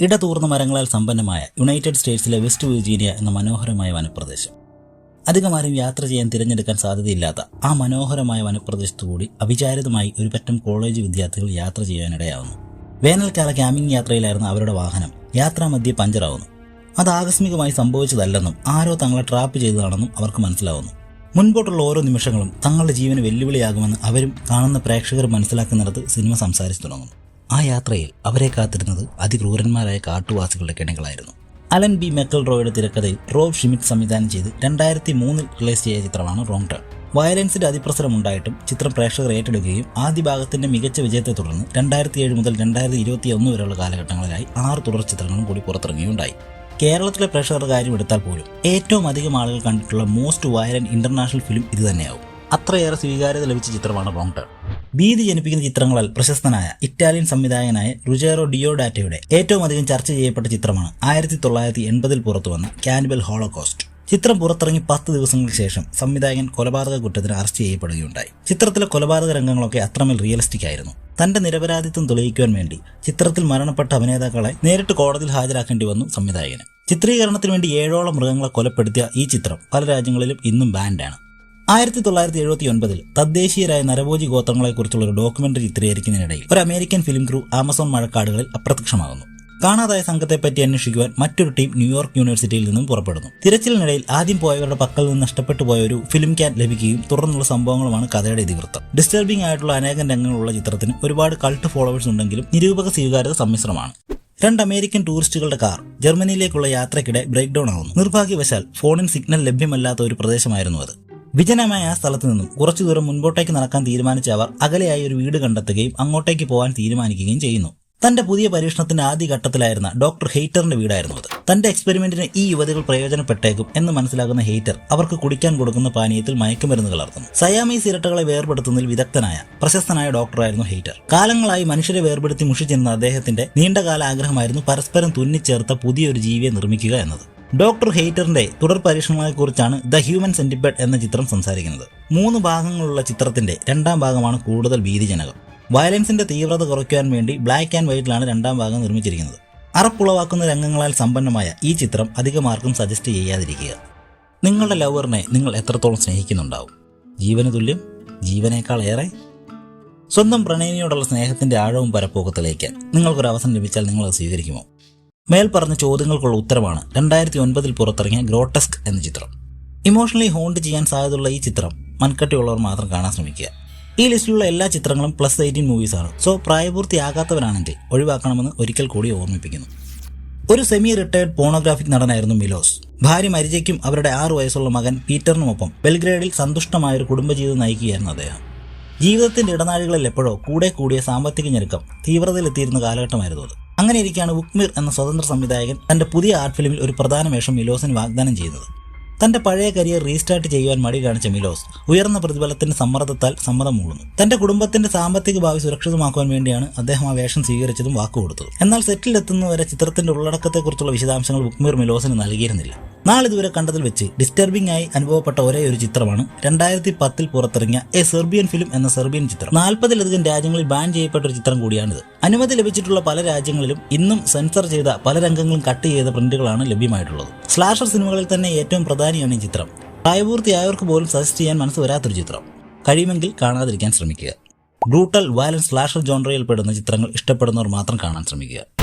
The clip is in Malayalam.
ഇടതൂർന്ന മരങ്ങളാൽ സമ്പന്നമായ യുണൈറ്റഡ് സ്റ്റേറ്റ്സിലെ വെസ്റ്റ് വിർജീനിയ എന്ന മനോഹരമായ വനപ്രദേശം. അധികം ആരും യാത്ര ചെയ്യാൻ തിരഞ്ഞെടുക്കാൻ സാധ്യതയില്ലാത്ത ആ മനോഹരമായ വനപ്രദേശത്തുകൂടി അവിചാരിതമായി ഒരു പറ്റം കോളേജ് വിദ്യാർത്ഥികൾ യാത്ര ചെയ്യാനിടയാവുന്നു. വേനൽക്കാല ക്യാമ്പിംഗ് യാത്രയിലായിരുന്ന അവരുടെ വാഹനം യാത്രാമധ്യേ പഞ്ചറാവുന്നു. അത് ആകസ്മികമായി സംഭവിച്ചതല്ലെന്നും ആരോ തങ്ങളെ ട്രാപ്പ് ചെയ്തതാണെന്നും അവർക്ക് മനസ്സിലാവുന്നു. മുൻപോട്ടുള്ള ഓരോ നിമിഷങ്ങളും തങ്ങളുടെ ജീവന് വെല്ലുവിളിയാകുമെന്ന് അവരും കാണുന്ന പ്രേക്ഷകർ മനസ്സിലാക്കുന്നിടത്ത് സിനിമ സംസാരിച്ചു തുടങ്ങുന്നു. ആ യാത്രയിൽ അവരെ കാത്തിരുന്നത് അതിക്രൂരന്മാരായ കാട്ടുവാസികളുടെ കിണകളായിരുന്നു. അലൻ ബി മെക്കൽ റോയുടെ തിരക്കഥയിൽ റോബ് ഷിമിറ്റ് സംവിധാനം ചെയ്ത് രണ്ടായിരത്തി മൂന്നിൽ റിലീസ് ചെയ്ത ചിത്രമാണ് റോങ് ടേൺ. വയലൻസിന്റെ അതിപ്രസരം ഉണ്ടായിട്ടും ചിത്രം പ്രേക്ഷകർ ഏറ്റെടുക്കുകയും ആദ്യ ഭാഗത്തിന്റെ മികച്ച വിജയത്തെ തുടർന്ന് രണ്ടായിരത്തി ഏഴ് മുതൽ രണ്ടായിരത്തി ഇരുപത്തി ഒന്ന് വരെയുള്ള കാലഘട്ടങ്ങളിലായി ആറ് തുടർ ചിത്രങ്ങളും കൂടി പുറത്തിറങ്ങുകയുണ്ടായി. കേരളത്തിലെ പ്രേക്ഷകരുടെ കാര്യം എടുത്താൽ പോലും ഏറ്റവും അധികം ആളുകൾ കണ്ടിട്ടുള്ള മോസ്റ്റ് വയലന്റ് ഇന്റർനാഷണൽ ഫിലിം ഇത് തന്നെയാവും അത്രയേറെ സ്വീകാര്യത ലഭിച്ച ചിത്രമാണ് റോങ് ടേൺ. ഭീതി ജനിപ്പിക്കുന്ന ചിത്രങ്ങളാൽ പ്രശസ്തനായ ഇറ്റാലിയൻ സംവിധായകനായ റുജേറോ ഡിയോഡാറ്റയുടെ ഏറ്റവും അധികം ചർച്ച ചെയ്യപ്പെട്ട ചിത്രമാണ് ആയിരത്തി തൊള്ളായിരത്തി എൺപതിൽ പുറത്തുവന്ന കാനിബൽ ഹോളോകോസ്റ്റ്. ചിത്രം പുറത്തിറങ്ങി പത്ത് ദിവസങ്ങൾക്ക് ശേഷം സംവിധായകൻ കൊലപാതക കുറ്റത്തിന് അറസ്റ്റ് ചെയ്യപ്പെടുകയുണ്ടായി. ചിത്രത്തിലെ കൊലപാതക രംഗങ്ങളൊക്കെ അത്രമേൽ റിയലിസ്റ്റിക് ആയിരുന്നു. തന്റെ നിരപരാധിത്വം തെളിയിക്കുവാൻ വേണ്ടി ചിത്രത്തിൽ മരണപ്പെട്ട അഭിനേതാക്കളെ നേരിട്ട് കോടതിയിൽ ഹാജരാക്കേണ്ടി വന്നു സംവിധായകന്. ചിത്രീകരണത്തിന് വേണ്ടി ഏഴോളം മൃഗങ്ങളെ കൊലപ്പെടുത്തിയ ഈ ചിത്രം പല രാജ്യങ്ങളിലും ഇന്നും ബാൻഡാണ് ആയിരത്തി തൊള്ളായിരത്തി എഴുപത്തി ഒൻപതിൽ തദ്ദേശീയരായ നരഭോജി ഗോത്രങ്ങളെക്കുറിച്ചുള്ള ഒരു ഡോക്യുമെന്ററി ചിത്രീകരിക്കുന്നതിനിടയിൽ ഒരു അമേരിക്കൻ ഫിലിം ക്രൂ ആമസോൺ മഴക്കാടുകളിൽ അപ്രത്യക്ഷമാകുന്നു. കാണാതായ സംഘത്തെപ്പറ്റി അന്വേഷിക്കുവാൻ മറ്റൊരു ടീം ന്യൂയോർക്ക് യൂണിവേഴ്സിറ്റിയിൽ നിന്നും പുറപ്പെടുന്നു. തിരച്ചിലിനിടയിൽ ആദ്യം പോയവരുടെ പക്കൽ നിന്ന് നഷ്ടപ്പെട്ടു പോയ ഒരു ഫിലിം ക്യാൻ ലഭിക്കുകയും തുടർന്നുള്ള സംഭവങ്ങളുമാണ് കഥയുടെ ഇതിവൃത്തം. ഡിസ്റ്റർബിംഗ് ആയിട്ടുള്ള അനേകം രംഗങ്ങളുള്ള ചിത്രത്തിന് ഒരുപാട് കൾട്ട് ഫോളോവേഴ്സ് ഉണ്ടെങ്കിലും നിരൂപക സ്വീകാര്യത സമ്മിശ്രമാണ്. രണ്ട് അമേരിക്കൻ ടൂറിസ്റ്റുകളുടെ കാർ ജർമ്മനിയിലേക്കുള്ള യാത്രക്കിടെ ബ്രേക്ക് ഡൌൺ ആവുന്നു. നിർഭാഗ്യവശാൽ ഫോണിൽ സിഗ്നൽ ലഭ്യമല്ലാത്ത ഒരു പ്രദേശമായിരുന്നു അത്. വിജനമായ ആ സ്ഥലത്ത് നിന്നും കുറച്ചു ദൂരം മുൻപോട്ടേക്ക് നടക്കാൻ തീരുമാനിച്ച അവർ അകലെയായി ഒരു വീട് കണ്ടെത്തുകയും അങ്ങോട്ടേക്ക് പോകാൻ തീരുമാനിക്കുകയും ചെയ്യുന്നു. തന്റെ പുതിയ പരീക്ഷണത്തിന്റെ ആദ്യ ഘട്ടത്തിലായിരുന്ന ഡോക്ടർ ഹെയ്റ്ററിന്റെ വീടായിരുന്നു അത്. തന്റെ എക്സ്പെരിമെന്റിന് ഈ യുവതികൾ പ്രയോജനപ്പെട്ടേക്കും എന്ന് മനസ്സിലാക്കുന്ന ഹെയ്റ്റർ അവർക്ക് കുടിക്കാൻ കൊടുക്കുന്ന പാനീയത്തിൽ മയക്കുമരുന്ന് കലർത്തുന്നു. സയാമീസ് ഇരട്ടകളെ വേർപെടുത്തുന്നതിൽ വിദഗ്ധനായ പ്രശസ്തനായ ഡോക്ടറായിരുന്നു ഹെയ്റ്റർ. കാലങ്ങളായി മനുഷ്യരെ വേർപെടുത്തി മുഷിച്ചിരുന്ന അദ്ദേഹത്തിന്റെ നീണ്ടകാല ആഗ്രഹമായിരുന്നു പരസ്പരം തുന്നിച്ചേർത്ത പുതിയൊരു ജീവിയെ നിർമ്മിക്കുക എന്നത്. ഡോക്ടർ ഹെയ്റ്ററിന്റെ തുടർ പരീക്ഷണങ്ങളെക്കുറിച്ചാണ് ദ ഹ്യൂമൻ സെന്റിബെഡ് എന്ന ചിത്രം സംസാരിക്കുന്നത്. മൂന്ന് ഭാഗങ്ങളുള്ള ചിത്രത്തിന്റെ രണ്ടാം ഭാഗമാണ് കൂടുതൽ ഭീതിജനകം. വയലൻസിന്റെ തീവ്രത കുറയ്ക്കാൻ വേണ്ടി ബ്ലാക്ക് ആൻഡ് വൈറ്റിലാണ് രണ്ടാം ഭാഗം നിർമ്മിച്ചിരിക്കുന്നത്. അറപ്പുളവാക്കുന്ന രംഗങ്ങളാൽ സമ്പന്നമായ ഈ ചിത്രം അധികമാർക്കും സജസ്റ്റ് ചെയ്യാതിരിക്കുക. നിങ്ങളുടെ ലവറിനെ നിങ്ങൾ എത്രത്തോളം സ്നേഹിക്കുന്നുണ്ടാവും? ജീവന് തുല്യം ജീവനേക്കാൾ ഏറെ? സ്വന്തം പ്രണയിനിയോടുള്ള സ്നേഹത്തിന്റെ ആഴവും പരപ്പോക്കത്തിലേക്ക് നിങ്ങൾക്കൊരു അവസരം ലഭിച്ചാൽ നിങ്ങൾ അത് സ്വീകരിക്കുമോ? മേൽ പറഞ്ഞ ചോദ്യങ്ങൾക്കുള്ള ഉത്തരമാണ് രണ്ടായിരത്തി ഒൻപതിൽ പുറത്തിറങ്ങിയ ഗ്രോട്ടസ്ക് എന്ന ചിത്രം. ഇമോഷണലി ഹോണ്ട് ചെയ്യാൻ സാധ്യതയുള്ള ഈ ചിത്രം മൺകട്ടിയുള്ളവർ മാത്രം കാണാൻ ശ്രമിക്കുക. ഈ ലിസ്റ്റിലുള്ള എല്ലാ ചിത്രങ്ങളും പ്ലസ് എയ്റ്റീൻ മൂവീസാണ്. സോ പ്രായപൂർത്തിയാകാത്തവരാണെങ്കിൽ ഒഴിവാക്കണമെന്ന് ഒരിക്കൽ കൂടി ഓർമ്മിപ്പിക്കുന്നു. ഒരു സെമി റിട്ടയർഡ് പോണോഗ്രാഫിക് നടനായിരുന്നു മിലോസ്. ഭാര്യ മരിജയ്ക്കും അവരുടെ ആറു വയസ്സുള്ള മകൻ പീറ്ററിനുമൊപ്പം ബെൽഗ്രേഡിൽ സന്തുഷ്ടമായ ഒരു കുടുംബജീവിതം നയിക്കുകയായിരുന്നു അദ്ദേഹം. ജീവിതത്തിന്റെ ഇടനാഴികളിൽ എപ്പോഴോ കൂടെ കൂടിയ സാമ്പത്തിക ഞെരുക്കം തീവ്രതയിലെത്തിയിരുന്ന കാലഘട്ടമായിരുന്നു അത്. അങ്ങനെ ഇരിക്കുകയാണ് ഉക്മിർ എന്ന സ്വതന്ത്ര സംവിധായകൻ തന്റെ പുതിയ ആർട്ട് ഫിലിമിൽ ഒരു പ്രധാന വേഷം മിലോസിന് വാഗ്ദാനം ചെയ്യുന്നത്. തന്റെ പഴയ കരിയർ റീസ്റ്റാർട്ട് ചെയ്യുവാൻ മടി കാണിച്ച മിലോസ് ഉയർന്ന പ്രതിഫലത്തിന്റെ സമ്മർദ്ദത്താൽ സമ്മതം മൂളുന്നു തന്റെ കുടുംബത്തിന്റെ സാമ്പത്തിക ഭാവി സുരക്ഷിതമാക്കുവാൻ വേണ്ടിയാണ് അദ്ദേഹം ആ വേഷം സ്വീകരിച്ചതും വാക്കുകൊടുത്തത്. എന്നാൽ സെറ്റിലെത്തുന്നവരെ ചിത്രത്തിന്റെ ഉള്ളടക്കത്തെക്കുറിച്ചുള്ള വിശദാംശങ്ങൾ ഉക്മീർ മിലോസിന് നൽകിയിരുന്നില്ല. നാളിതുവരെ കണ്ടതിൽ വെച്ച് ഡിസ്റ്റർബിംഗ് ആയി അനുഭവപ്പെട്ട ഒരേ ഒരു ചിത്രമാണ് രണ്ടായിരത്തി പത്തിൽ പുറത്തിറങ്ങിയ എ സെർബിയൻ ഫിലിം എന്ന സെർബിയൻ ചിത്രം. നാൽപ്പതിലധികം രാജ്യങ്ങളിൽ ബാൻ ചെയ്യപ്പെട്ട ഒരു ചിത്രം കൂടിയാണിത്. അനുമതി ലഭിച്ചിട്ടുള്ള പല രാജ്യങ്ങളിലും ഇന്നും സെൻസർ ചെയ്ത പല രംഗങ്ങളും കട്ട് ചെയ്ത പ്രിന്റുകളാണ് ലഭ്യമായിട്ടുള്ളത്. സ്ലാഷർ സിനിമകളിൽ തന്നെ ഏറ്റവും പ്രധാനിയാണ് ഈ ചിത്രം. പ്രായപൂർത്തിയായവർക്ക് പോലും സജസ്റ്റ് ചെയ്യാൻ മനസ്സ് വരാത്തൊരു ചിത്രം. കഴിയുമെങ്കിൽ കാണാതിരിക്കാൻ ശ്രമിക്കുക. ബ്രൂട്ടൽ വയലൻസ് സ്ലാഷർ ജോൺറയിൽ പെടുന്ന ചിത്രങ്ങൾ ഇഷ്ടപ്പെടുന്നവർ മാത്രം കാണാൻ ശ്രമിക്കുക.